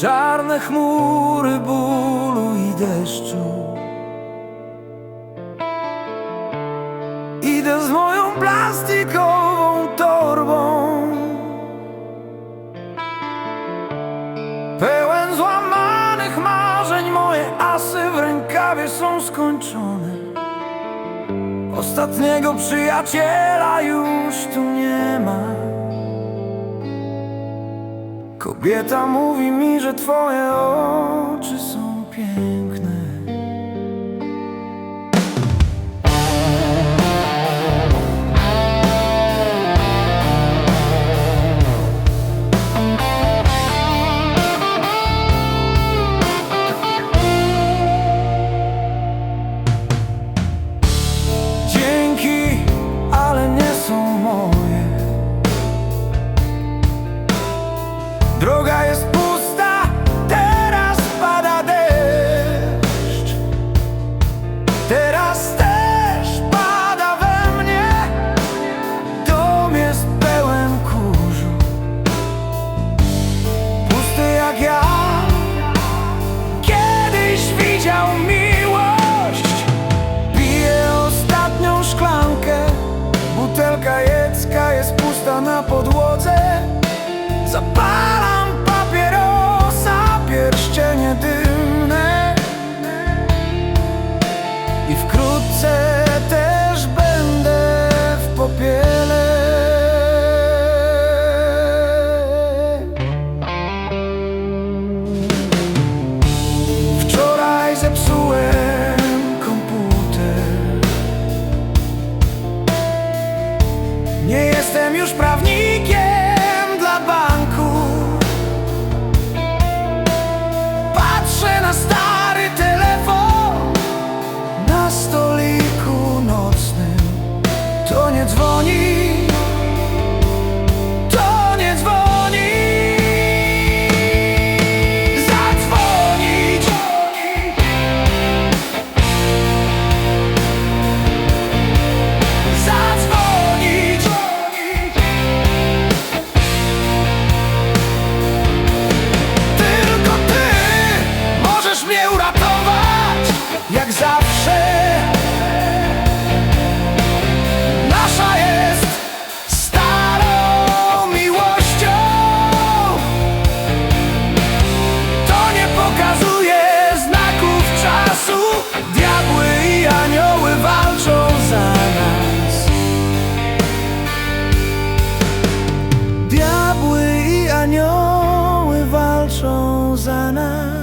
czarne chmury bólu i deszczu. Idę z moją plastikową torbą, pełen złamanych marzeń, moje asy w rękawie są skończone. Ostatniego przyjaciela już tu nie ma. Kobieta mówi mi, że twoje oczy są piękne. na podłodze. dzwoni anioły walczą za nas.